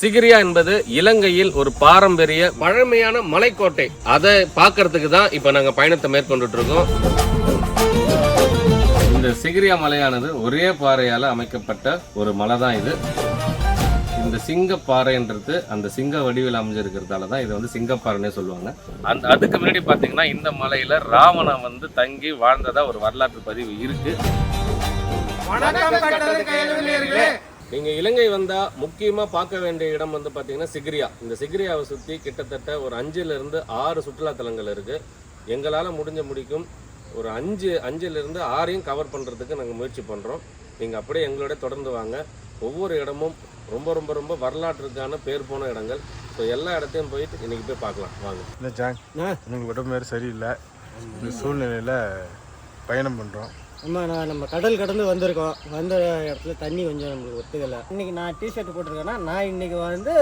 சிகிரியா என்பது இலங்கையில் ஒரு பாரம்பரிய பழமையான மலைக்கோட்டை. அதை பார்க்கறதுக்கு தான் இப்போ நாங்க பயணத்தை மேற்கொண்டுட்டு இருக்கோம். இந்த சிகிரியா மலையானது ஒரே பாறையால அமைக்கப்பட்ட ஒரு மலை தான் இது. இந்த சிங்க பாறைன்றது அந்த சிங்க வடிவில் அமைஞ்சிருக்கிறதால தான் இதை வந்து சிங்கப்பாறைன்னே சொல்லுவாங்க. அந்த அதுக்கு முன்னாடி பார்த்தீங்கன்னா இந்த மலையில ராவணன் வந்து தங்கி வாழ்ந்ததா ஒரு வரலாற்று பதிவு இருக்கு. நீங்க இலங்கை வந்தா முக்கியமா பார்க்க வேண்டிய இடம் வந்து பாத்தீங்கன்னா சிகிரியா. இந்த சிகிரியாவை சுத்தி கிட்டத்தட்ட ஒரு அஞ்சுல இருந்து ஆறு சுற்றுலா தலங்கள் இருக்கு. எங்களால முடிஞ்ச முடிக்கும் ஒரு அஞ்சு அஞ்சுல இருந்து ஆறையும் கவர் பண்றதுக்கு நாங்க முயற்சி பண்றோம். நீங்க அப்படியே எங்களோட தொடர்ந்து வாங்க. ஒவ்வொரு இடமும் ரொம்ப ரொம்ப ரொம்ப வரலாற்றுக்கான பேர் போன இடங்கள். ஸோ எல்லா இடத்தையும் போயிட்டு இன்னைக்கு போய் பார்க்கலாம். வாங்க. இல்லை ஜாங். எனக்கு உடம்பு வேறு சரியில்லை. இந்த சூழ்நிலையில் பயணம் பண்ணுறோம் அம்மா நான் நம்ம கடல் கடந்து வந்திருக்கோம். வந்த இடத்துல தண்ணி கொஞ்சம் நம்மளுக்கு ஒத்துக்கலை. இன்னைக்கு நான் டிஷர்ட் போட்டிருக்கேன்னா நான் இன்னைக்கு வந்து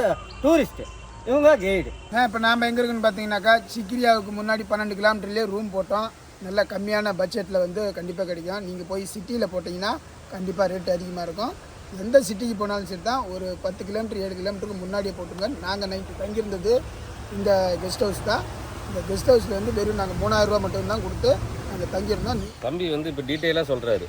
டூரிஸ்ட்டு இவங்க கைடு இப்போ நாம் எங்கே இருக்குன்னு பார்த்தீங்கன்னாக்கா சிக்கிரியாவுக்கு முன்னாடி பன்னெண்டு கிலோமீட்டர்லேயே ரூம் போட்டோம். நல்ல கம்மியான பட்ஜெட்டில் வந்து கண்டிப்பாக கிடைக்கும். நீங்கள் போய் சிட்டியில் போட்டிங்கன்னா கண்டிப்பாக ரேட் அதிகமாக இருக்கும். எந்த சிட்டிக்கு போனாலும் சரி தான் ஒரு பத்து கிலோமீட்டர் ஏழு கிலோமீட்டருக்கு முன்னாடியே போட்டுருங்க. நாங்கள் நைட்டு தங்கியிருந்தது இந்த கெஸ்ட் ஹவுஸ் தான். இந்த கெஸ்ட் ஹவுஸில் வந்து வெறும் நாங்கள் மூணாயிரரூபா மட்டும்தான் கொடுத்து நாங்கள் தங்கியிருந்தோம் தம்பி வந்து இப்போ டீட்டெயிலாக சொல்றாரு.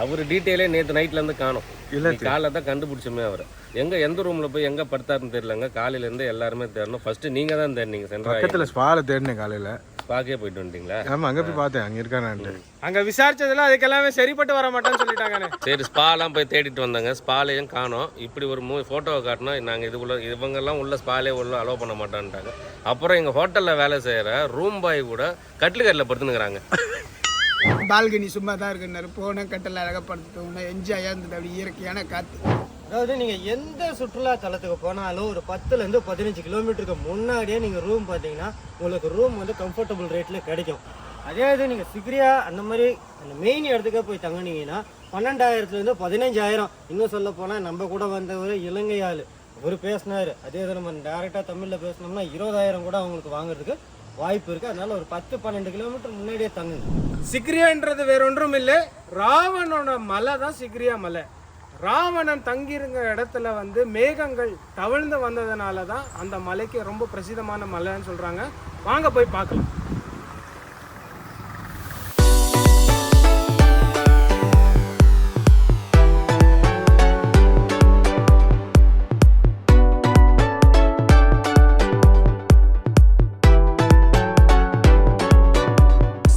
அவர் டீட்டெயிலே நேற்று நைட்ல இருந்து காணும். இல்ல காலைல தான் கண்டுபிடிச்சோமே அவரை. எங்க எந்த ரூம்ல போய் எங்க படுத்தாருன்னு தெரியலங்க. காலையில இருந்து எல்லாருமே தேடணும். ஃபர்ஸ்ட் நீங்க தான் தேடினீங்க சென்ட்ரா பக்கத்தில் ஸ்பாவில் தேடினேன் காலையில். ஸ்பாக்கே போயிட்டு வந்துட்டீங்களா? ஆமாம் அங்கே போய் பார்த்தேன். அங்கே இருக்கானான்ட்டு அங்க விசாரிச்சதுல அதுக்கெல்லாமே சரிப்பட்டு வர மாட்டேன்னு சொல்லிட்டாங்கண்ணே. சரி ஸ்பாலாம் போய் தேடிட்டு வந்தாங்க. ஸ்பாலையும் காணோம். இப்படி ஒரு மூ ஃபோட்டோவை காட்டினா நாங்கள் இதுக்குள்ள இவங்கெல்லாம் உள்ள ஸ்பாலே உள்ள அலோவ் பண்ண மாட்டான்ட்டாங்க. அப்புறம் எங்கள் ஹோட்டலில் வேலை செய்கிற ரூம் பாய் கூட கட்டிலுக்கட்டில் படுத்துனுக்குறாங்க. பால்கனி சும்மா தான் இருக்குன்னாரு. போனேன் கட்டில் அழகாக படுத்துட்டோம் என்ஜாயாக இருந்தது. அப்படி இயற்கையான காற்று அதாவது நீங்கள் எந்த சுற்றுலா தலத்துக்கு போனாலும் ஒரு பத்துலேருந்து பதினஞ்சு கிலோமீட்டருக்கு முன்னாடியே நீங்கள் ரூம் பார்த்தீங்கன்னா உங்களுக்கு ரூம் வந்து கம்ஃபர்டபுள் ரேட்டில் கிடைக்கும். அதே இது நீங்கள் சிக்ரியா அந்த மாதிரி அந்த மெயின் இடத்துக்கே போய் தங்கினீங்கன்னா பன்னெண்டாயிரத்துலேருந்து பதினஞ்சாயிரம். இன்னும் சொல்ல போனால் நம்ம கூட வந்த ஒரு இலங்கை ஆள். அவர் பேசினார். அதே இது நம்ம டேரெக்டாக தமிழில் பேசினோம்னா இருபதாயிரம் கூட அவங்களுக்கு வாங்குறதுக்கு வாய்ப்பு இருக்குது அதனால ஒரு பத்து பன்னெண்டு கிலோமீட்டர் முன்னாடியே தங்குங்க. சிக்ரியான்றது வேற ஒன்றும் இல்லை. ராவணோட மலை தான் சிக்ரியா மலை. ராவணன் தங்கியிருந்த இடத்துல வந்து மேகங்கள் தவிழ்ந்து வந்ததுனால தான் அந்த மலைக்கு ரொம்ப பிரசித்தமான மலைன்னு சொல்கிறாங்க வாங்க போய் பார்க்கலாம்.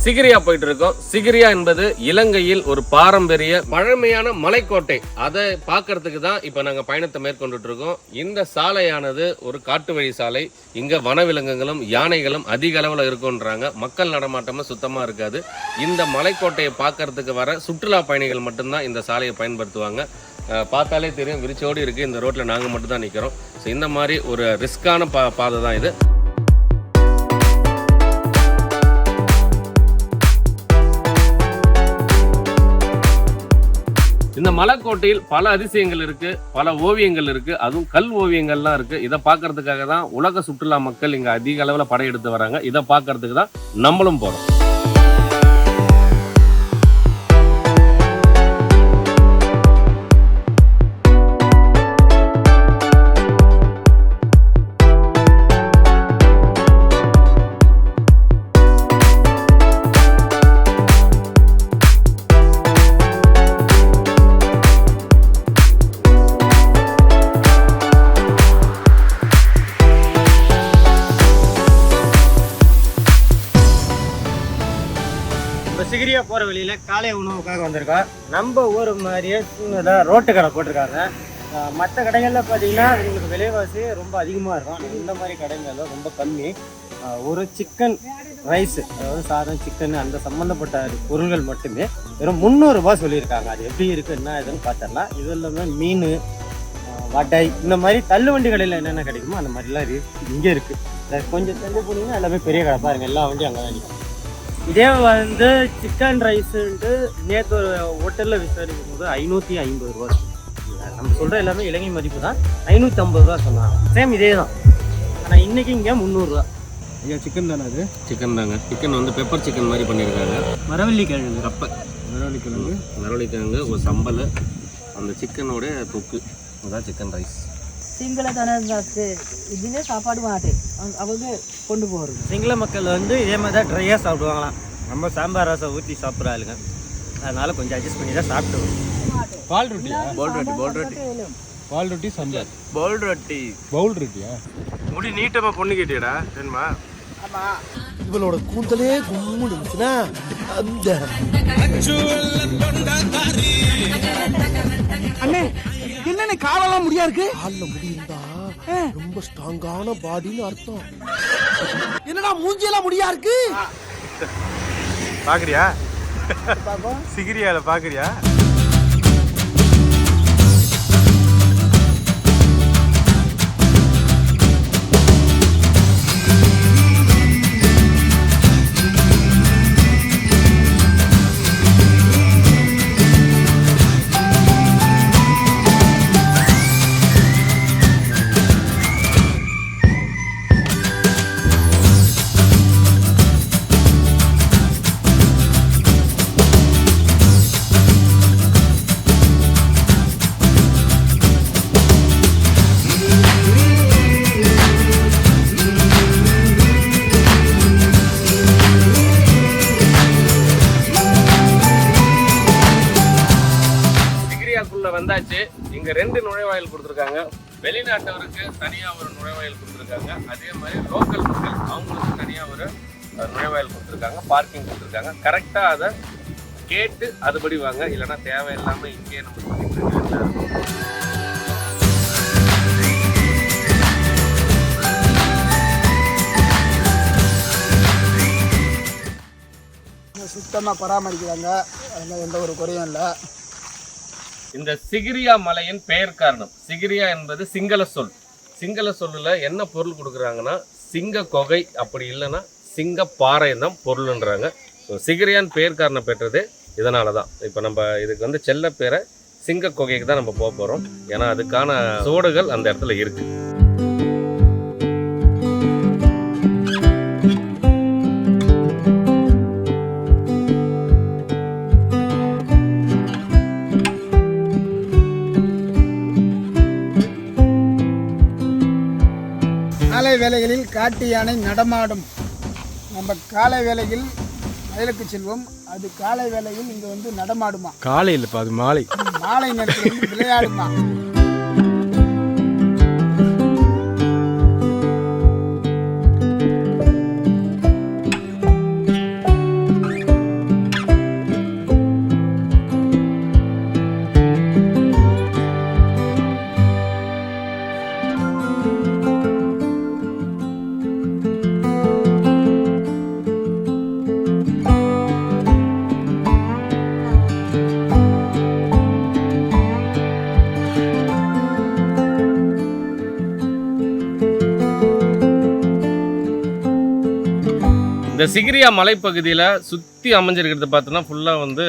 சிகிரியா போயிட்டு இருக்கோம் சிகிரியா என்பது இலங்கையில் ஒரு பாரம்பரிய பழமையான மலைக்கோட்டை. அதை பார்க்கறதுக்கு தான் இப்போ நாங்கள் பயணத்தை மேற்கொண்டுட்டு இருக்கோம் இந்த சாலையானது ஒரு காட்டு வழி சாலை. இங்க வனவிலங்குகளும் யானைகளும் அதிக அளவில் இருக்குன்றாங்க மக்கள் நடமாட்டமும் சுத்தமா இருக்காது. இந்த மலைக்கோட்டையை பார்க்கறதுக்கு வர சுற்றுலா பயணிகள் மட்டும்தான் இந்த சாலையை பயன்படுத்துவாங்க. பார்த்தாலே தெரியும். விரிச்சோடி இருக்கு. இந்த ரோட்ல நாங்கள் மட்டும் தான் நிற்கிறோம் ஸோ இந்த மாதிரி ஒரு ரிஸ்கான பா பாதை தான் இது. இந்த மலைக்கோட்டையில் பல அதிசயங்கள் இருக்கு பல ஓவியங்கள் இருக்கு அதுவும் கல் ஓவியங்கள்லாம் இருக்கு. இதை பார்க்கறதுக்காக தான் உலக சுற்றுலா மக்கள் இங்க அதிக அளவில் படையெடுத்து வராங்க. இதை பார்க்கறதுக்கு தான் நம்மளும் போறோம். சிகிரியா போகிற வழியில் காலை உணவுக்காக வந்திருக்கோம் நம்ம ஊர் மாதிரியே சின்னதாக ரோட்டு கடை போட்டிருக்காங்க. மற்ற கடைகளில் பார்த்தீங்கன்னா உங்களுக்கு விலைவாசி ரொம்ப அதிகமாக இருக்கும். இந்த மாதிரி கடைகளில் ரொம்ப கம்மி. ஒரு சிக்கன் ரைஸ் அதாவது சாதம் சிக்கன் அந்த சம்மந்தப்பட்ட பொருள்கள் மட்டுமே வெறும் முந்நூறுரூபா சொல்லியிருக்காங்க. அது எப்படி இருக்குது என்ன இதுன்னு பார்த்துடலாம் இது இல்லாமல் மீன் வடை இந்த மாதிரி தள்ளுவண்டி கடையில் என்னென்ன கிடைக்குமோ அந்த மாதிரிலாம் இருக்கு. இங்கே இருக்குது கொஞ்சம் தள்ளி போனீங்கன்னா எல்லாமே பெரிய கடை. பாருங்கள் எல்லா வண்டியும் அங்கே தான் நிற்கும் இதே வந்து சிக்கன் ரைஸுன்ட்டு நேற்று ஒரு ஹோட்டலில் விசாரிக்கும் போது ஐநூற்றி ஐம்பது ரூபா நம்ம சொல்கிற எல்லாமே இலங்கை மதிப்பு தான். ஐநூற்றி ஐம்பது ரூபா சொன்னாங்க. சேம் இதே தான். ஆனால் இன்னைக்கு இங்கே முந்நூறுரூவா ஐயா சிக்கன் தானே அது? சிக்கன் தாங்க. சிக்கன் வந்து பெப்பர் சிக்கன் மாதிரி பண்ணியிருக்காங்க. மரவள்ளி கிழங்கு கப்பை மரவள்ளி கிழங்கு மரவள்ளிக்கிழங்கு ஒரு சம்பல் அந்த சிக்கனோட தொக்கு. அதான் சிக்கன் ரைஸ் சிங்கள தனக்கு இதுலேயே சாப்பாடு மாட்டேன் அவங்க கொண்டு போகிறது சிங்கள மக்கள் வந்து இதே மாதிரி தான் ட்ரையாக சாப்பிடுவாங்களாம். நம்ம சாம்பார் ரசம் ஊற்றி சாப்பிட்ற ஆளுங்க அதனால கொஞ்சம் அட்ஜஸ்ட் பண்ணி தான் சாப்பிட்டு பால் ரொட்டியா போல் ரொட்டி போல் ரொட்டி. பால் ரொட்டி சம்பார். பவுல் ரொட்டி. பவுல் ரொட்டியா? முடி நீட்டமா பொண்ணு கேட்டியடா தெரியுமா? இவளோட கூந்தலே கும்முன்னு இருந்துச்சுன்னா அந்த அண்ணே என்னண்ணே காலெல்லாம் முடியா இருக்கு? கால்ல முடியிருந்தா ரொம்ப ஸ்ட்ராங்கான பாடின்னு அர்த்தம். என்னடா மூஞ்சியெல்லாம் முடியா இருக்கு? பாக்குறியா? சிகிரியால பாக்குறியா? வந்தாச்சு. இங்க ரெண்டு நுழைவாயில் கொடுத்துருக்காங்க. வெளிநாட்டவருக்கு தனியா ஒரு நுழைவாயில் கொடுத்துருக்காங்க. அதே மாதிரி லோக்கல் மக்கள் அவங்களுக்கு தனியா ஒரு நுழைவாயில் கொடுத்துருக்காங்க. பார்க்கிங் கொடுத்துருக்காங்க. கரெக்டா அதை கேட்டு அதுபடி வாங்க. இல்லைன்னா தேவையில்லாம இங்கேயே நம்ம பண்ணிட்டு சுத்தமாக பராமரிக்கிறாங்க. அதில் எந்த ஒரு குறையும் இல்லை. இந்த சிகிரியா மலையின் பெயர் காரணம். சிகிரியா என்பது சிங்கள சொல். சிங்கள சொல்லில் என்ன பொருள் கொடுக்குறாங்கன்னா சிங்க கொகை அப்படி இல்லைன்னா சிங்க பாறை தான் பொருள்ன்றாங்க. ஸோ சிகிரியான் பெயர் காரணம் பெற்றது இதனால தான் இப்போ நம்ம இதுக்கு வந்து செல்ல பேரை சிங்க கொகைக்கு தான் நம்ம போக போகிறோம் ஏன்னா அதுக்கான சோடுகள் அந்த இடத்துல இருக்குது காட்டு யானை நடமாடும். நம்ம காலை வேளையில் வயலுக்கு செல்வோம். அது காலை வேளையில் இங்கே வந்து நடமாடுமா? காலையில் அது மாலை. மாலை நேரத்தில் விளையாடுமா? சிகிரியா மலைப்பகுதியில் சுற்றி அமைஞ்சிருக்கிறது பார்த்தோன்னா ஃபுல்லாக வந்து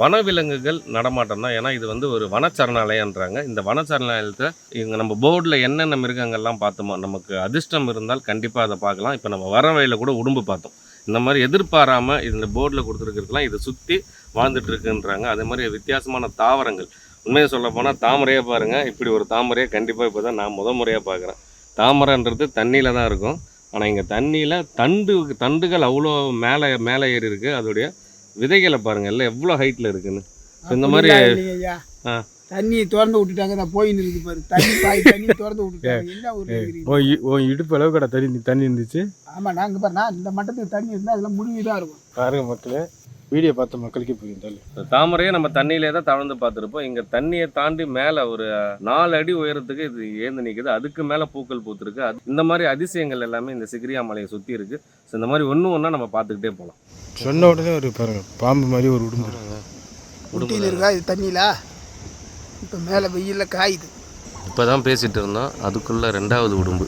வனவிலங்குகள் நடமாட்டம் தான். ஏன்னா இது வந்து ஒரு வனச்சரணாலயன்றாங்க இந்த வனச்சரணாலயத்தில் இங்கே நம்ம போர்டில் என்னென்ன மிருகங்கள்லாம் பார்த்தோமோ நமக்கு அதிர்ஷ்டம் இருந்தால் கண்டிப்பாக அதை பார்க்கலாம். இப்போ நம்ம வர வழியில் கூட உடும்பு பார்த்தோம். இந்த மாதிரி எதிர்பாராமல் இந்த போர்டில் கொடுத்துருக்கிறதுலாம் இதை சுற்றி வாழ்ந்துட்டு இருக்குன்றாங்க அதே மாதிரி வித்தியாசமான தாவரங்கள். உண்மையை சொல்ல போனால் தாமரையாக பாருங்கள் இப்படி ஒரு தாமரையை கண்டிப்பாக இப்போ தான் நான் முத முறையாக பார்க்குறேன். தாமரைன்றது தண்ணியில் தான் இருக்கும். ஆனால் இங்கே தண்ணியில் தண்டு தண்டுகள் அவ்வளோ மேலே மேலே ஏறி இருக்கு. அதோடைய விதைகளை பாருங்க எல்லாம் எவ்வளோ ஹைட்டில் இருக்குன்னு. இந்த மாதிரி அப்படிலாம் இல்லைங்க ஐயா. ஆ. தண்ணி திறந்து விட்டுட்டாங்க நான் போய் நிற்கு பாரு. தண்ணி பாய் தண்ணி திறந்து விட்டுட்டாங்க. உன் இடுப்பு அளவு கடை தண்ணி தண்ணி இருந்துச்சு? ஆமாம் நாங்கள் பாரு நான் இந்த மட்டத்துக்கு தண்ணி இருந்தால் அதெல்லாம் முடிவு தான் இருக்கும். பாருங்க மக்களே வீடியோ பார்த்த மக்களுக்கு புரியும் தாமரையை நம்ம தண்ணியிலே தான் தவழ்ந்து பார்த்துருப்போம். இங்கே தண்ணியை தாண்டி மேலே ஒரு நாலு அடி உயரத்துக்கு இது ஏந்து நிற்குது அதுக்கு மேலே பூக்கள் பூத்துருக்கு. அது இந்த மாதிரி அதிசயங்கள் எல்லாமே இந்த சிகிரியா மலையை சுற்றி இருக்கு. ஸோ இந்த மாதிரி ஒன்று ஒன்றா நம்ம பார்த்துக்கிட்டே போகலாம் சொன்ன உடனே ஒரு பாருங்க பாம்பு மாதிரி ஒரு உடும்பு இருக்கு. ஊட்டியில் இருக்கா? இது தண்ணியில்? இப்போ மேலே வெயிலில் காயுது. இப்போ தான் பேசிகிட்டு இருந்தோம். அதுக்குள்ளே ரெண்டாவது உடும்பு.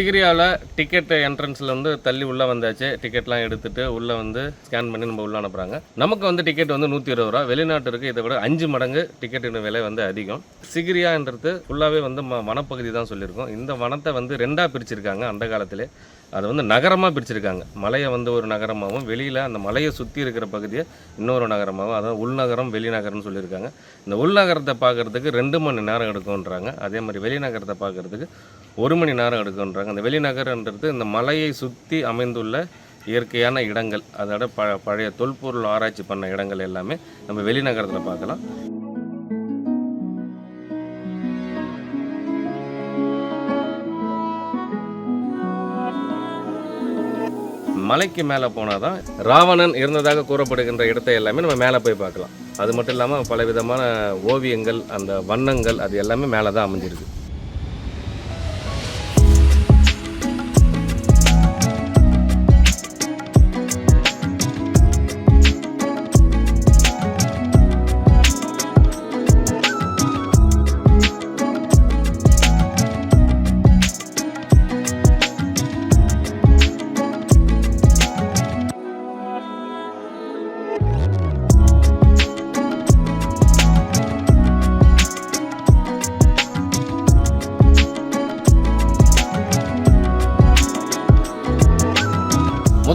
சிகிரியாவில் டிக்கெட் என்ட்ரன்ஸில் வந்து தள்ளி உள்ளே வந்தாச்சு. டிக்கெட்லாம் எடுத்துட்டு உள்ளே வந்து ஸ்கேன் பண்ணி நம்ம உள்ளே அனுப்புகிறாங்க நமக்கு வந்து டிக்கெட் வந்து நூற்றி இருபது ரூபா. வெளிநாட்டிற்கு இதை விட அஞ்சு மடங்கு டிக்கெட்டின் விலை வந்து அதிகம். சிகிரியான்றது ஃபுல்லாகவே வந்து ம வனப்பகுதி தான் சொல்லியிருக்கோம். இந்த வனத்தை வந்து ரெண்டாக பிரிச்சிருக்காங்க அந்த காலத்திலே. அதை வந்து நகரமாக பிரிச்சிருக்காங்க. மலையை வந்து ஒரு நகரமாகவும் வெளியில் அந்த மலையை சுற்றி இருக்கிற பகுதியை இன்னொரு நகரமாகவும் அதாவது உள்நகரம் வெளிநகரம்னு சொல்லியிருக்காங்க. இந்த உள்நகரத்தை பார்க்கறதுக்கு ரெண்டு மணி நேரம் எடுக்கும்ன்றாங்க. அதே மாதிரி வெளிநகரத்தை பார்க்கறதுக்கு ஒரு மணி நேரம் எடுக்கும்ன்றாங்க. அந்த வெளிநகரன்றது இந்த மலையை சுற்றி அமைந்துள்ள இயற்கையான இடங்கள். அதோட ப பழைய தொல்பொருள் ஆராய்ச்சி பண்ண இடங்கள் எல்லாமே நம்ம வெளிநகரத்தில் பார்க்கலாம். மலைக்கு மேலே போனால் தான் ராவணன் இருந்ததாக கூறப்படுகின்ற இடத்தை எல்லாமே நம்ம மேலே போய் பார்க்கலாம். அது மட்டும் இல்லாமல் பல விதமான ஓவியங்கள் அந்த வண்ணங்கள் அது எல்லாமே மேலே தான் அமைஞ்சிருக்கு.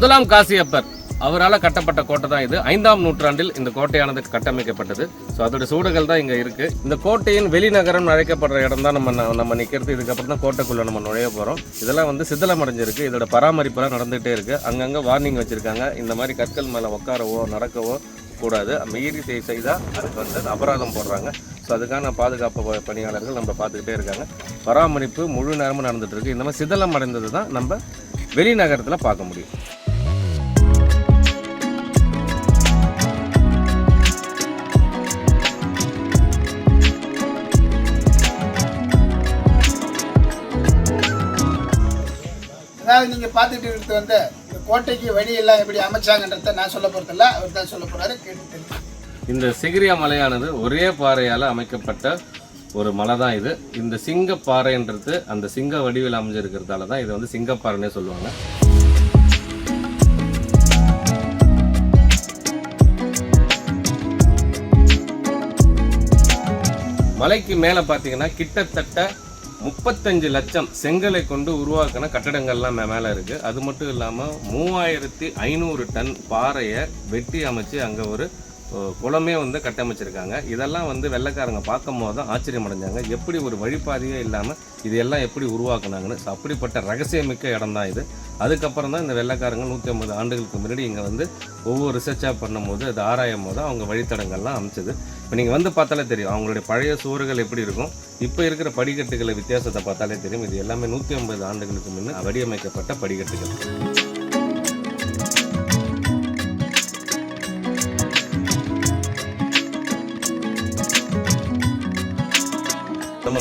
முதலாம் காசியப்பர். அவரால் கட்டப்பட்ட கோட்டை தான் இது. ஐந்தாம் நூற்றாண்டில் இந்த கோட்டையானது கட்டமைக்கப்பட்டது. ஸோ அதோட சூடுகள் தான் இங்கே இருக்குது இந்த கோட்டையின் வெளிநகரம் அழைக்கப்படுற இடம் தான் நம்ம ந- நம்ம நிற்கிறது இதுக்கப்புறம் தான் கோட்டைக்குள்ளே நம்ம நுழைய போகிறோம் இதெல்லாம் வந்து சிதலம் அடைஞ்சிருக்கு இதோட பராமரிப்பெல்லாம் நடந்துகிட்டே இருக்குது அங்கங்கே வார்னிங் வச்சுருக்காங்க. இந்த மாதிரி கற்கள் மேலே உட்காரவோ நடக்கவோ கூடாது. மீறி செய்- செய்தால் அதுக்கு வந்து அபராதம் போடுறாங்க. ஸோ அதுக்கான பாதுகாப்பு ப- பணியாளர்கள் நம்ம பார்த்துக்கிட்டே இருக்காங்க. பராமரிப்பு முழு நேரமும் நடந்துகிட்ருக்கு இந்த மாதிரி சிதலம் அடைந்தது தான் நம்ம வெளிநகரத்தில் பார்க்க முடியும். அதாவது நீங்கள் பார்த்துட்டு இருக்கிறது வந்து இந்த கோட்டைக்கு வழியெல்லாம் எப்படி அமைச்சாங்கன்றத நான் சொல்ல போகிறதில்ல அவர் தான் சொல்ல போகிறாரு கேட்டு இந்த சிகிரியா மலையானது ஒரே பாறையால் அமைக்கப்பட்ட ஒரு மலை தான் இது. இந்த சிங்க பாறைன்றது அந்த சிங்க வடிவில் அமைஞ்சிருக்கிறதால தான் இதை வந்து சிங்கப்பாறைன்னே சொல்லுவாங்க. மலைக்கு மேலே பார்த்தீங்கன்னா கிட்டத்தட்ட முப்பத்தஞ்சு லட்சம் செங்கலை கொண்டு உருவாக்கின கட்டடங்கள்லாம் மேலே இருக்குது அது மட்டும் இல்லாமல் மூவாயிரத்தி ஐநூறு டன் பாறையை வெட்டி அமைச்சு அங்கே ஒரு குளமே வந்து கட்டமைச்சிருக்காங்க. இதெல்லாம் வந்து வெள்ளைக்காரங்க பார்க்கும் போது தான் ஆச்சரியம் அடைஞ்சாங்க எப்படி ஒரு வழிபாதையே இல்லாமல் இது எல்லாம் எப்படி உருவாக்குனாங்கன்னு. அப்படிப்பட்ட ரகசியமிக்க இடம் தான் இது. அதுக்கப்புறம் தான் இந்த வெள்ளைக்காரங்க நூற்றி ஐம்பது ஆண்டுகளுக்கு முன்னாடி இங்கே வந்து ஒவ்வொரு ரிசர்ச்சாக பண்ணும்போது அது ஆராயும் போது அவங்க வழித்தடங்கள்லாம் அமைச்சது. இப்போ நீங்கள் வந்து பார்த்தாலே தெரியும். அவங்களுடைய பழைய சுவர்கள் எப்படி இருக்கும். இப்போ இருக்கிற படிக்கட்டுகளை வித்தியாசத்தை பார்த்தாலே தெரியும். இது எல்லாமே நூற்றி ஐம்பது ஆண்டுகளுக்கு முன்னே வடிவமைக்கப்பட்ட படிக்கட்டுகள்.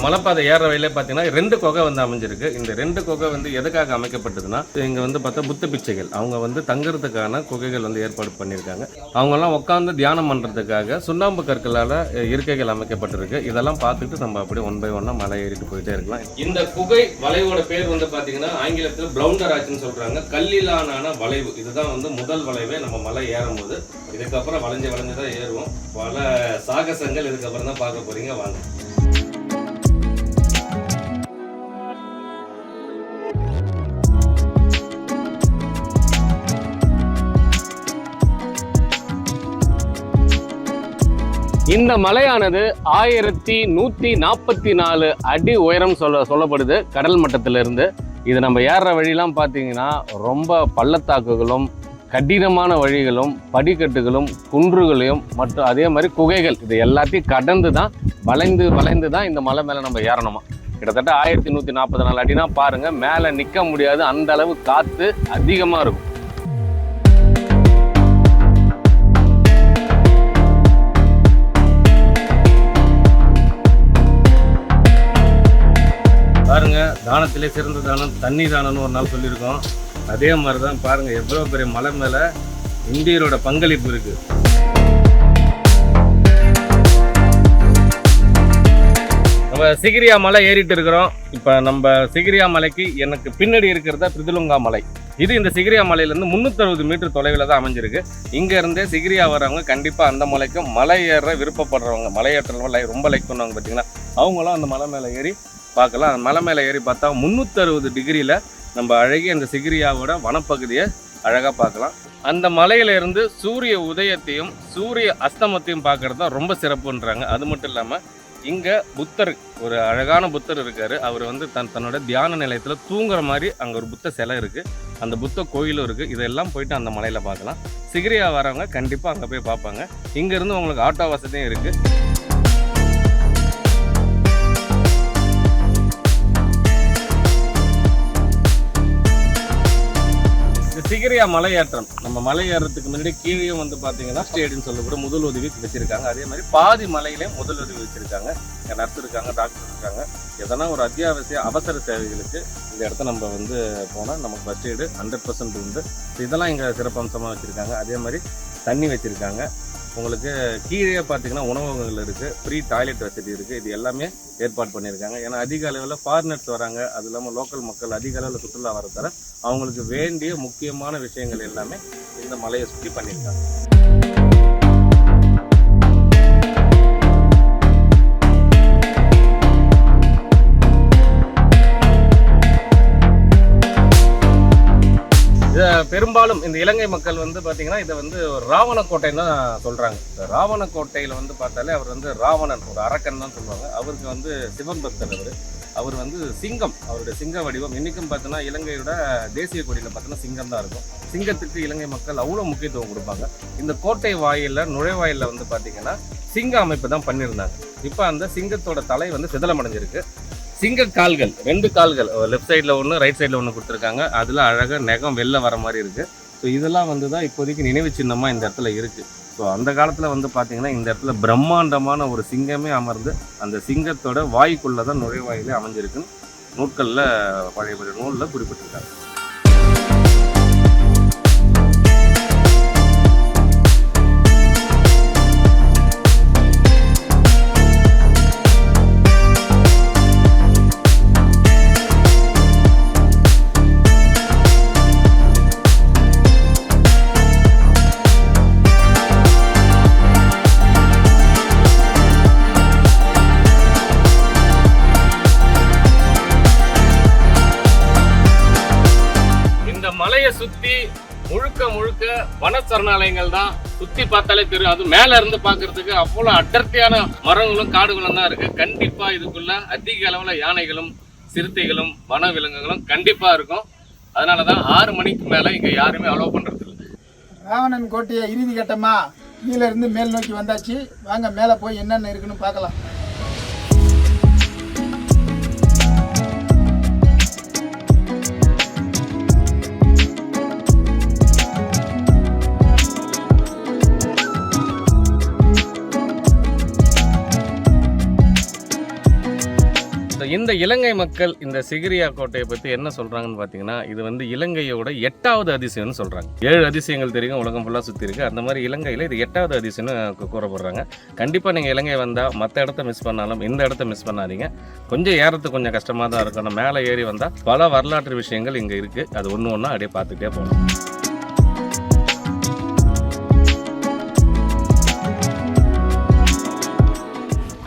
மலைப்பாதை ஏற வழியில பார்த்தீங்கன்னா ரெண்டு கொகை வந்து அமைஞ்சிருக்கு. இந்த ரெண்டு குகை வந்து எதுக்காக அமைக்கப்பட்டதுன்னா இங்கே வந்து பார்த்தா புத்த பிச்சைகள். அவங்க வந்து தங்குறதுக்கான குகைகள் வந்து ஏற்பாடு பண்ணியிருக்காங்க. அவங்கெல்லாம் உட்காந்து தியானம் பண்ணுறதுக்காக சுண்ணாம்பு கற்களால் இருக்கைகள் அமைக்கப்பட்டிருக்கு. இதெல்லாம் பார்த்துட்டு நம்ம அப்படியே ஒன் பை ஒன்னாக மலை ஏறிட்டு போயிட்டே இருக்கலாம். இந்த குகை வளைவோட பேர் வந்து பார்த்தீங்கன்னா ஆங்கிலத்தில் ப்ளவுண்டர் ஆச்சுன்னு சொல்கிறாங்க கல்லிலான வளைவு. இதுதான் வந்து முதல் வளைவே நம்ம மலை ஏறும்போது. இதுக்கப்புறம் வளைஞ்சு வளைஞ்சு தான் ஏறுவோம். பல சாகசங்கள் இதுக்கப்புறம் தான் பார்க்க போகிறீங்க வாங்க. இந்த மலையானது ஆயிரத்தி நூற்றி நாற்பத்தி நாலு அடி உயரம் சொல்ல சொல்லப்படுது கடல் மட்டத்திலிருந்து. இது நம்ம ஏறுற வழிலாம் பார்த்தீங்கன்னா ரொம்ப பள்ளத்தாக்குகளும் கடினமான வழிகளும் படிக்கட்டுகளும் குன்றுகளையும் மற்றும் அதே மாதிரி குகைகள் இது எல்லாத்தையும் கடந்து தான் வளைந்து வளைந்து தான் இந்த மலை மேலே நம்ம ஏறணுமா. கிட்டத்தட்ட ஆயிரத்தி நூற்றி நாற்பத்தி நாலு அடினா பாருங்கள் மேலே நிற்க முடியாது அந்த அளவு காற்று அதிகமாக இருக்கும். தானத்திலே சிறந்த தானம் தண்ணி தானம்னு ஒரு நாள் சொல்லியிருக்கோம். அதே மாதிரி தான் பாருங்கள் எவ்வளோ பெரிய மலை மேலே இந்தியரோட பங்களிப்பு இருக்குது நம்ம சிகிரியா மலை ஏறிட்டு இருக்கிறோம். இப்போ நம்ம சிகிரியா மலைக்கு எனக்கு பின்னாடி இருக்கிறதா பிரிதுலுங்கா மலை. இது இந்த சிகிரியா மலையிலேருந்து முந்நூற்றறுபது மீட்டர் தொலைவில் தான் அமைஞ்சிருக்கு. இங்கேருந்தே சிகிரியா வரவங்க கண்டிப்பாக அந்த மலைக்கும் மலை ஏற விருப்பப்படுறவங்க மலையேற்றவங்க லை ரொம்ப லைக் பண்ணுவாங்க பார்த்தீங்கன்னா அவங்களும் அந்த மலை மேலே ஏறி பார்க்கலாம். மலை மேலே ஏறி பார்த்தா முந்நூற்றறுபது டிகிரியில் நம்ம அழகிய அந்த சிகிரியாவோட வனப்பகுதியை அழகாக பார்க்கலாம். அந்த மலையில இருந்து சூரிய உதயத்தையும் சூரிய அஸ்தமத்தையும் பார்க்கறது தான் ரொம்ப சிறப்புன்றாங்க. அது மட்டும் இல்லாமல் இங்கே புத்தர் ஒரு அழகான புத்தர் இருக்கார். அவர் வந்து தன் தன்னோட தியான நிலையத்தில் தூங்குற மாதிரி அங்கே ஒரு புத்த சிலை இருக்குது அந்த புத்த கோயிலும் இருக்குது இதெல்லாம் போயிட்டு அந்த மலையில் பார்க்கலாம். சிகிரியா வரவங்க கண்டிப்பாக அங்கே போய் பார்ப்பாங்க. இங்கேருந்து உங்களுக்கு ஆட்டோ வசதியும் இருக்குது சிகிரியா மலையேற்றம். நம்ம மலை ஏறதுக்கு முன்னாடி கீழே வந்து பார்த்தீங்கன்னா ஸ்டேடியம் சொல்லக்கூட முதல் உதவி வச்சிருக்காங்க. அதே மாதிரி பாதி மலையிலையும் முதல் உதவி வச்சிருக்காங்க. இங்கே நர்ஸ் இருக்காங்க டாக்டர் இருக்காங்க. எதனா ஒரு அத்தியாவசிய அவசர சேவைகளுக்கு இந்த இடத்த நம்ம வந்து போனால் நமக்கு ஃபஸ்ட் எய்டு ஹண்ட்ரட் பர்சன்ட் உண்டு. இதெல்லாம் இங்கே சிறப்பம்சமாக வச்சுருக்காங்க. அதே மாதிரி தண்ணி வச்சுருக்காங்க. உங்களுக்கு கீழே பார்த்தீங்கன்னா உணவகங்கள் இருக்குது ஃப்ரீ டாய்லெட் வசதி இருக்குது இது எல்லாமே ஏற்பாடு பண்ணியிருக்காங்க. ஏன்னா அதிக அளவில் ஃபாரினர்ஸ் வராங்க. அது இல்லாமல் லோக்கல் மக்கள் அதிக அளவில் சுற்றுலா வரதால அவங்களுக்கு வேண்டிய முக்கியமான விஷயங்கள் எல்லாமே இந்த மலையை சுற்றி பண்ணியிருக்காங்க. இதை பெரும்பாலும் இந்த இலங்கை மக்கள் வந்து பார்த்தீங்கன்னா இதை வந்து ஒரு ராவணக்கோட்டைன்னு தான் சொல்கிறாங்க இந்த ராவணக்கோட்டையில் வந்து பார்த்தாலே அவர் வந்து ராவணன் ஒரு அரக்கன் தான் சொல்லுவாங்க. அவருக்கு வந்து சிவன் பக்தர் அவர். அவர் வந்து சிங்கம் அவருடைய சிங்க வடிவம். இன்றைக்கும் பார்த்தோன்னா இலங்கையோட தேசிய கொடியில் பார்த்தோன்னா சிங்கம் தான் இருக்கும். சிங்கத்துக்கு இலங்கை மக்கள் அவ்வளோ முக்கியத்துவம் கொடுப்பாங்க. இந்த கோட்டை வாயிலில் நுழைவாயிலில் வந்து பார்த்தீங்கன்னா சிங்க அமைப்பு தான் பண்ணியிருந்தாங்க. இப்போ அந்த சிங்கத்தோட தலை வந்து சிதலமடைஞ்சிருக்கு. சிங்க கால்கள். ரெண்டு கால்கள். லெஃப்ட் சைடில் ஒன்று ரைட் சைடில் ஒன்று கொடுத்துருக்காங்க. அதில் அழகாக நெகம் வெளில வர மாதிரி இருக்குது ஸோ இதெல்லாம் வந்து தான் இப்போதைக்கு நினைவு சின்னமாக இந்த இடத்துல இருக்குது ஸோ அந்த காலத்தில் வந்து பார்த்திங்கன்னா இந்த இடத்துல பிரம்மாண்டமான ஒரு சிங்கமே அமர்ந்து அந்த சிங்கத்தோட வாய்க்குள்ளே தான் நுழைவாயிலே அமைஞ்சிருக்குன்னு நூட்களில் பழைய பழைய நூலில் குறிப்பிட்டிருக்காங்க. வன சரணாலயங்கள் தான் சுத்தி பார்த்தாலே தெரியும். அது மேல இருந்து பாக்குறதுக்கு அவ்வளோ அடர்த்தியான மரங்களும் காடுகளும் தான் இருக்கு. கண்டிப்பா இதுக்குள்ள அதிக அளவுல யானைகளும் சிறுத்தைகளும் வன விலங்குகளும் கண்டிப்பா இருக்கும். அதனாலதான் ஆறு மணிக்கு மேல இங்க யாருமே அலோவ் பண்றது இல்லை ராவணன் கோட்டையை இறுதி கட்டமா கீழே இருந்து மேல் நோக்கி வந்தாச்சு. வாங்க மேலே போய் என்னென்ன இருக்குன்னு பார்க்கலாம். ஸோ இந்த இலங்கை மக்கள் இந்த சிகிரியா கோட்டையை பற்றி என்ன சொல்கிறாங்கன்னு பார்த்தீங்கன்னா இது வந்து இலங்கையோட எட்டாவது அதிசயம்னு சொல்கிறாங்க ஏழு அதிசயங்கள் தெரியும் உலகம் ஃபுல்லாக சுற்றி இருக்கு. அந்த மாதிரி இலங்கையில் இது எட்டாவது அதிசயம்னு கூறப்படுறாங்க. கண்டிப்பாக நீங்கள் இலங்கை வந்தால் மற்ற இடத்த மிஸ் பண்ணாலும் இந்த இடத்த மிஸ் பண்ணாதீங்க. கொஞ்சம் ஏறத்துக்கு கொஞ்சம் கஷ்டமாக தான் இருக்கும் மேலே ஏறி வந்தால் பல வரலாற்று விஷயங்கள் இங்கே இருக்குது அது ஒன்று ஒன்றா அப்படியே பார்த்துட்டே போகணும்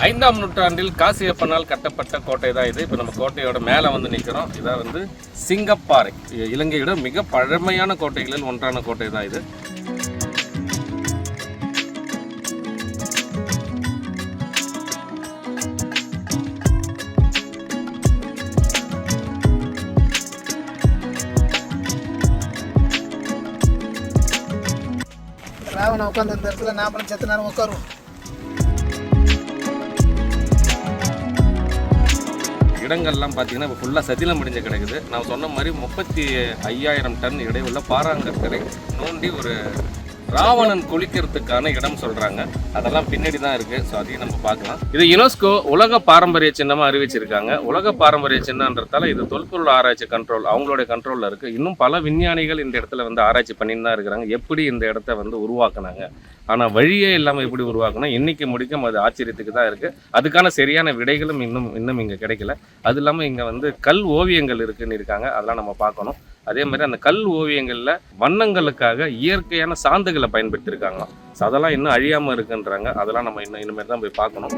ஐந்தாம் நூற்றாண்டில் காசியப்பனால் கட்டப்பட்ட கோட்டை தான் இது. இப்போ நம்ம கோட்டையோட மேலே வந்து நிற்கிறோம் இதான் வந்து சிங்கப்பாறை இலங்கையோட மிக பழமையான கோட்டைகளில் ஒன்றான கோட்டை தான் இது. ராவண உட்காந்து இந்த இடத்துல நாற்பது செத்து நேரம் உட்காருவோம். இடங்கள்லாம் பார்த்தீங்கன்னா இப்போ ஃபுல்லாக சதிலம் முடிஞ்சு கிடக்குது. நான் சொன்ன மாதிரி முப்பத்தி ஐயாயிரம் டன் இடையுள்ள பாறாங்கற்களை நோண்டி ஒரு ராவணன் குளிக்கிறதுக்கான இடம் சொல்றாங்க. அதெல்லாம் பின்னாடி தான் இருக்கு. ஸோ அதையும் நம்ம பார்க்கலாம். இது யுனெஸ்கோ உலக பாரம்பரிய சின்னமா அறிவிச்சிருக்காங்க. உலக பாரம்பரிய சின்னன்றதால இது தொல்பொருள் ஆராய்ச்சி கண்ட்ரோல் அவங்களுடைய கண்ட்ரோல்ல இருக்கு. இன்னும் பல விஞ்ஞானிகள் இந்த இடத்துல வந்து ஆராய்ச்சி பண்ணிட்டு தான் இருக்கிறாங்க. எப்படி இந்த இடத்த வந்து உருவாக்குனாங்க? ஆனால் வழியே இல்லாமல் எப்படி உருவாக்கணும் இன்னைக்கு முடிக்கும் அது ஆச்சரியத்துக்கு தான் இருக்குது அதுக்கான சரியான விடைகளும் இன்னும் இன்னும் இங்கே கிடைக்கல. அது இல்லாமல் இங்கே வந்து கல் ஓவியங்கள் இருக்குன்னு இருக்காங்க. அதெல்லாம் நம்ம பார்க்கணும். அதே மாதிரி அந்த கல் ஓவியங்களில் வண்ணங்களுக்காக இயற்கையான சாந்துகளை பயன்படுத்தியிருக்காங்களாம். ஸோ அதெல்லாம் இன்னும் அழியாமல் இருக்குன்றாங்க. அதெல்லாம் நம்ம இன்னும் இனிமேல் தான் போய் பார்க்கணும்.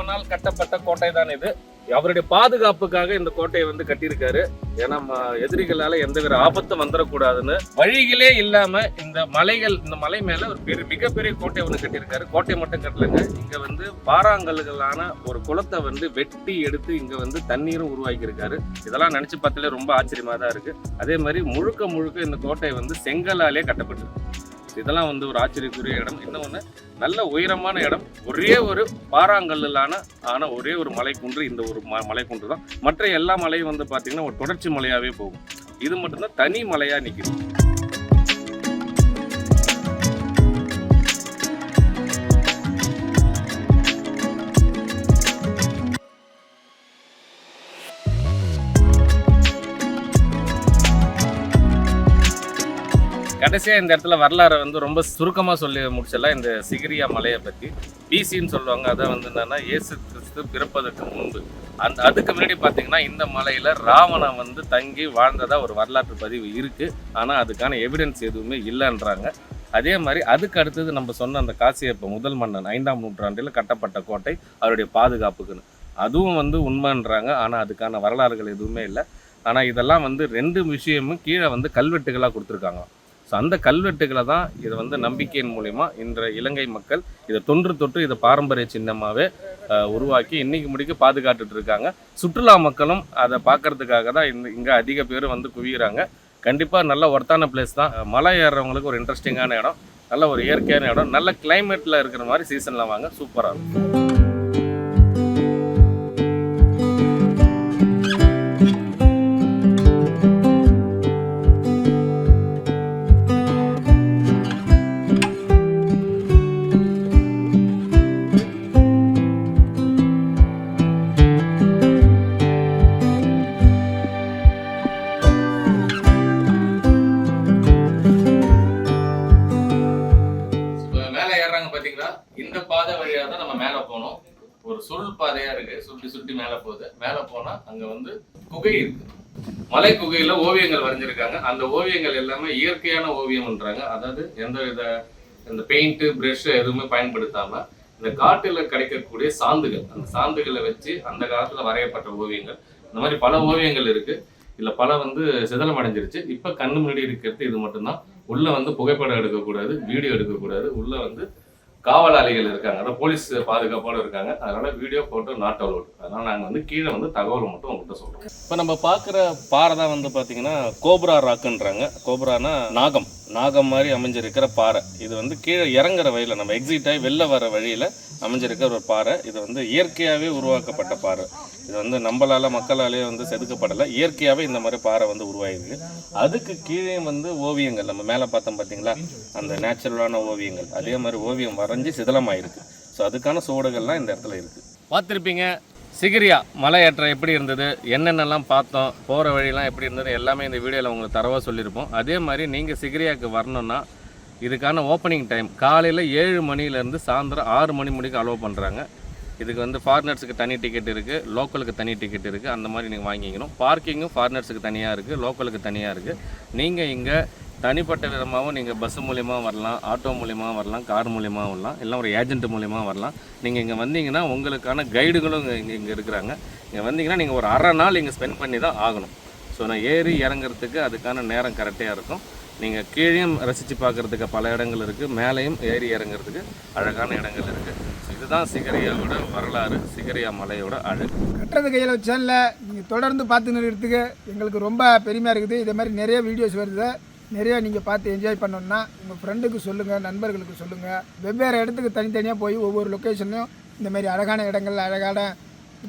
முதல் கட்டப்பட்ட கோட்டை தான் இது. அவருடைய பாதுகாப்புக்காக இந்த கோட்டையை வந்து கட்டியிருக்காரு. ஏன்னா எதிரிகளால எந்த வித ஆபத்தும் வந்துடக்கூடாதுன்னு வழிகளே இல்லாம இந்த மலைகள் இந்த மலை மேல ஒரு பெரிய மிகப்பெரிய கோட்டை ஒன்று கட்டியிருக்காரு. கோட்டை மட்டும் கட்டலங்க. இங்க வந்து பாறாங்கல்லுகளான ஒரு குளத்தை வந்து வெட்டி எடுத்து இங்க வந்து தண்ணீரும் உருவாக்கியிருக்காரு. இதெல்லாம் நினைச்சு பார்த்தாலே ரொம்ப ஆச்சரியமா தான் இருக்கு. அதே மாதிரி முழுக்க முழுக்க இந்த கோட்டை வந்து செங்கலாலே கட்டப்பட்டிருக்கு. இதெல்லாம் வந்து ஒரு ஆச்சரியக்குரிய இடம். இன்னொன்று நல்ல உயரமான இடம். ஒரே ஒரு பாறாங்கல்லான ஆன ஒரே ஒரு மலைக்குன்று இந்த ஒரு ம மலைக்குன்று தான். மற்ற எல்லா மலையும் வந்து பார்த்திங்கன்னா ஒரு தொடர்ச்சி மலையாகவே போகும். இது மட்டும்தான் தனி மலையாக நிற்கிது கடைசியாக இந்த இடத்துல வரலாறை வந்து ரொம்ப சுருக்கமாக சொல்லி முடிச்சிடலாம் இந்த சிகிரியா மலையை பற்றி பிசின்னு சொல்லுவாங்க. அதை வந்து என்னன்னா இயேசு கிறிஸ்து பிறப்பதற்கு முன்பு. அந்த அதுக்கு முன்னாடி பார்த்தீங்கன்னா இந்த மலையில் ராவணன் வந்து தங்கி வாழ்ந்ததாக ஒரு வரலாற்று பதிவு இருக்குது ஆனால் அதுக்கான எவிடன்ஸ் எதுவுமே இல்லைன்றாங்க. அதே மாதிரி அதுக்கு அடுத்தது நம்ம சொன்ன அந்த காசியப்ப முதல் மன்னன் ஐந்தாம் நூற்றாண்டில் கட்டப்பட்ட கோட்டை அவருடைய பாதுகாப்புக்குன்னு. அதுவும் வந்து உண்மைன்றாங்க. ஆனால் அதுக்கான வரலாறுகள் எதுவுமே இல்லை. ஆனால் இதெல்லாம் வந்து ரெண்டு விஷயமும் கீழே வந்து கல்வெட்டுகளாக கொடுத்துருக்காங்க ஸோ அந்த கல்வெட்டுகளை தான் இதை வந்து நம்பிக்கையின் மூலிமா இன்ற இலங்கை மக்கள் இதை தொன்று தொற்று இதை பாரம்பரிய சின்னமாகவே உருவாக்கி இன்னைக்கு முடிக்க பாதுகாத்துட்டு இருக்காங்க. சுற்றுலா மக்களும் அதை பார்க்கறதுக்காக தான் இந்த இங்கே அதிக பேர் வந்து குவிகிறாங்க கண்டிப்பாக நல்ல ஒர்த்தான பிளேஸ் தான். மலை ஏறுறவங்களுக்கு ஒரு இன்ட்ரெஸ்டிங்கான இடம் நல்ல ஒரு இயற்கையான இடம் நல்ல கிளைமேட்டில் இருக்கிற மாதிரி சீசனில் வாங்க சூப்பராக இருக்கும். குகை இருக்கு மலை குகையில ஓவியங்கள் வரைஞ்சிருக்காங்க. அந்த ஓவியங்கள் எல்லாமே இயற்கையான ஓவியம்ன்றாங்க. அதாவது எந்த வித இந்த பெயிண்ட் பிரஷ் எதுவுமே பயன்படுத்தாம இந்த காட்டுல கிடைக்கக்கூடிய சாந்துகள் அந்த சாந்துகளை வச்சு அந்த காலத்துல வரையப்பட்ட ஓவியங்கள். இந்த மாதிரி பல ஓவியங்கள் இருக்கு. இதில் பல வந்து சிதலம் அடைஞ்சிருச்சு இப்ப கண்ணு முன்னாடி இருக்கிறது இது மட்டும்தான். உள்ள வந்து புகைப்படம் எடுக்கக்கூடாது வீடியோ எடுக்கக்கூடாது. உள்ள வந்து காவலாளிகள் இருக்காங்க. அதாவது போலீஸ் பாதுகாப்போட இருக்காங்க. அதனால வீடியோ போட்டோ நாட் அலோட் அதனால நாங்கள் வந்து கீழே வந்து தகவல் மட்டும் உங்கள்கிட்ட சொல்கிறோம் இப்போ நம்ம பார்க்குற பாறை தான் வந்து பார்த்தீங்கன்னா கோப்ரா ராக்குன்றாங்க. கோப்ரானா நாகம். நாகம் மாதிரி அமைஞ்சிருக்கிற பாறை. இது வந்து கீழே இறங்குற வழியில் நம்ம எக்ஸிட் ஆகி வெளில வர வழியில் அமைஞ்சிருக்கிற ஒரு பாறை. இது வந்து இயற்கையாகவே உருவாக்கப்பட்ட பாறை. இது வந்து நம்மளால் மக்களாலே வந்து செதுக்கப்படலை. இயற்கையாகவே இந்த மாதிரி பாறை வந்து உருவாயிருக்கு. அதுக்கு கீழே வந்து ஓவியங்கள். நம்ம மேலே பார்த்தோம் பார்த்தீங்களா அந்த நேச்சுரலான ஓவியங்கள். அதே மாதிரி ஓவியம் வரைஞ்சி சிதலமாயிருக்கு. ஸோ அதுக்கான சுவடுகள்லாம் இந்த இடத்துல இருக்குது பார்த்துருப்பீங்க. சிகிரியா மலை ஏற்றம் எப்படி இருந்தது? என்னென்னலாம் பார்த்தோம்? போகிற வழியெலாம் எப்படி இருந்தது? எல்லாமே இந்த வீடியோவில் உங்களுக்கு தரவாக சொல்லியிருப்போம். அதே மாதிரி நீங்கள் சிகிரியாவுக்கு வரணும்னா இதுக்கான ஓப்பனிங் டைம் காலையில் ஏழு மணிலேருந்து சாயந்தரம் ஆறு மணி முடிக்கும் அலோவ் பண்ணுறாங்க இதுக்கு வந்து ஃபாரினர்ஸுக்கு தனி டிக்கெட் இருக்குது லோக்கலுக்கு தனி டிக்கெட் இருக்குது அந்த மாதிரி நீங்கள் வாங்கிக்கணும். பார்க்கிங்கும் ஃபாரினர்ஸுக்கு தனியாக இருக்குது லோக்கலுக்கு தனியாக இருக்குது நீங்கள் இங்கே தனிப்பட்ட விதமாகவும் நீங்கள் பஸ் மூலியமாக வரலாம் ஆட்டோ மூலியமாக வரலாம் கார் மூலியமாக வரலாம் இல்லை ஒரு ஏஜென்ட் மூலியமாக வரலாம். நீங்கள் இங்கே வந்தீங்கன்னா உங்களுக்கான கைடுகளும் இங்கே இங்கே இங்கே இருக்கிறாங்க. இங்கே வந்தீங்கன்னா நீங்கள் ஒரு அரை நாள் இங்கே ஸ்பெண்ட் பண்ணி தான் ஆகணும். ஸோ நான் ஏறி இறங்குறதுக்கு அதுக்கான நேரம் கரெக்டாக இருக்கும். நீங்கள் கீழேயும் ரசித்து பார்க்குறதுக்கு பல இடங்கள் இருக்குது மேலேயும் ஏறி இறங்குறதுக்கு அழகான இடங்கள் இருக்குது இதுதான் சிகரியாவோட வரலாறு சிகரியா மலையோட அழகு. கட்டுறது கையில் வச்சால நீங்கள் தொடர்ந்து பார்த்து நிறுத்துக்கு எங்களுக்கு ரொம்ப பெருமையாக இருக்குது. இதே மாதிரி நிறைய வீடியோஸ் வருது. நிறையா நீங்கள் பார்த்து என்ஜாய் பண்ணணுன்னா உங்கள் ஃப்ரெண்டுக்கு சொல்லுங்கள் நண்பர்களுக்கு சொல்லுங்கள் வெவ்வேறு இடத்துக்கு தனித்தனியாக போய் ஒவ்வொரு லொக்கேஷன்லையும் இந்தமாரி அழகான இடங்கள் அழகான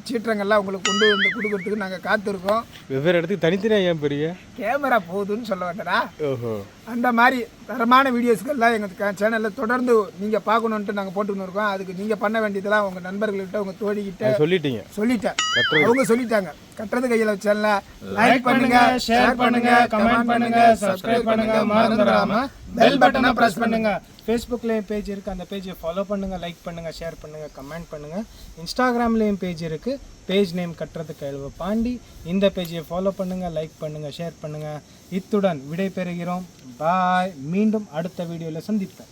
சீற்றங்கள்லாம் உங்களுக்கு கொண்டு வந்து கொடுக்கறதுக்கு நாங்கள் காத்திருக்கோம். வெவ்வேறு இடத்துக்கு தனித்தனியாக ஏன் பெரிய கேமரா போகுதுன்னு சொல்ல வந்தடா. ஓஹோ. அந்த மாதிரி தரமான வீடியோஸ்கள்லாம் எங்கள் சேனலில் தொடர்ந்து நீங்கள் பார்க்கணுன்ட்டு நாங்கள் போட்டுன்னு இருக்கோம் அதுக்கு நீங்கள் பண்ண வேண்டியதெல்லாம் உங்கள் நண்பர்கள்கிட்ட உங்கள் தோழிகிட்ட சொல்லிட்டீங்க. சொல்லிட்டேன். அவங்க சொல்லிட்டாங்க. கட்டுறது கையில் வச்சால லைக் பண்ணுங்க ஷேர் பண்ணுங்க கமெண்ட் பண்ணுங்க சப்ஸ்கிரைப் பண்ணுங்க மறந்துடாம பெல் பட்டனை பிரஸ் பண்ணுங்க. ஃபேஸ்புக்லேயும் பேஜ் இருக்குது அந்த பேஜை ஃபாலோ பண்ணுங்கள் லைக் பண்ணுங்கள் ஷேர் பண்ணுங்கள் கமெண்ட் பண்ணுங்கள் இன்ஸ்டாகிராம்லேயும் பேஜ் இருக்குது பேஜ் நேம் கட்டுறதுக்கு எழுவ பாண்டி. இந்த பேஜை ஃபாலோ பண்ணுங்கள் லைக் பண்ணுங்கள் ஷேர் பண்ணுங்கள் இத்துடன் விடை பெறுகிறோம் பாய் மீண்டும் அடுத்த வீடியோவில் சந்திப்பேன்